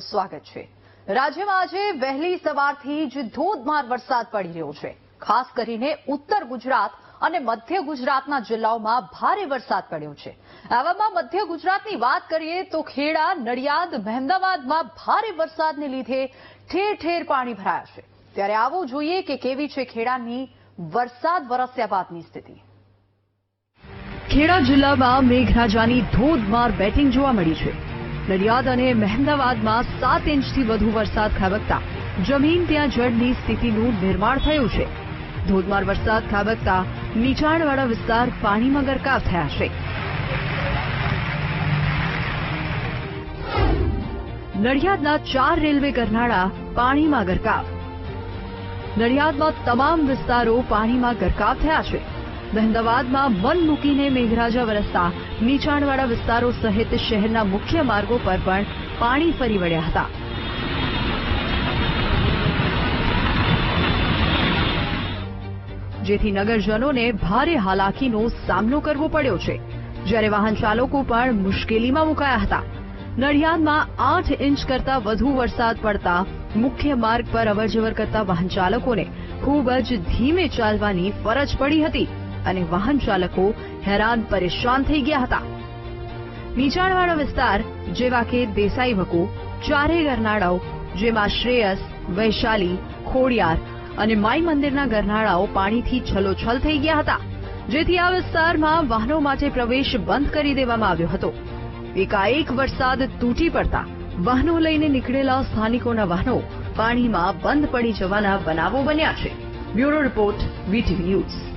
સ્વાગત છે. રાજ્યમાં આજે વહેલી સવારથી જ ધોધમાર વરસાદ પડી રહ્યો છે. ખાસ કરીને ઉત્તર ગુજરાત અને મધ્ય ગુજરાતના જિલ્લાઓમાં ભારે વરસાદ પડ્યો છે. આવામાં મધ્ય ગુજરાતની વાત કરીએ તો ખેડા, નડિયાદ, મહેમદાવાદમાં ભારે વરસાદને લીધે ઠેર ઠેર પાણી ભરાયા છે. ત્યારે આવો જોઈએ કે કેવી છે ખેડાની વરસાદ વરસ્યા બાદની સ્થિતિ. ખેડા જિલ્લામાં મેઘરાજાની ધોધમાર બેટિંગ જોવા મળી છે. નડિયાદ અને મહેમદાવાદમાં સાત ઇંચથી વધુ વરસાદ ખાબકતા. જમીન ત્યાં જળની સ્થિતિનું નિર્માણ થયું છે. ધોધમાર વરસાદ ખાબકતા નીચાણવાળા વિસ્તાર પાણીમાં ગરકાવ થયા છે. નડિયાદના ચાર રેલવે ગરનાળા પાણીમાં ગરકાવ. નડિયાદમાં તમામ વિસ્તારો પાણીમાં ગરકાવ થયા છે. મહેમદાવાદમાં મન મૂકીને મેઘરાજા વરસતા. નીચાણવાળા વિસ્તારો સહિત શહેરના મુખ્ય માર્ગો પર પણ પાણી ફરી વળ્યા હતા. જેથી નગરજનોને ભારે હાલાકીનો સામનો કરવો પડ્યો છે. જ્યારે વાહન ચાલકો પણ મુશ્કેલીમાં મુકાયા હતા. નડિયાદમાં આઠ ઇંચ કરતા વધુ વરસાદ પડતા મુખ્ય માર્ગ પર અવરજવર કરતા વાહન ચાલકોને ખૂબ જ ધીમે ચાલવાની ફરજ પડી હતી. અને વાહન ચાલકો હેરાન પરેશાન થઈ ગયા હતા. નીચાણવાળો વિસ્તાર જેવા કે દેસાઈ વકો ચારે ગરનાળાઓ જેમાં શ્રેયસ, વૈશાલી, ખોડિયાર અને માઈ મંદિરના ગરનાળાઓ પાણીથી છલોછલ થઈ ગયા હતા. જેથી આ વિસ્તારમાં વાહનો માટે પ્રવેશ બંધ કરી દેવામાં આવ્યો હતો. એકાએક વરસાદ તૂટી પડતા વાહનો લઈને નીકળેલા સ્થાનિકોના વાહનો પાણીમાં બંધ પડી જવાના બનાવો બન્યા છે. Bureau report, VTV news.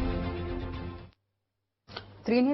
триллер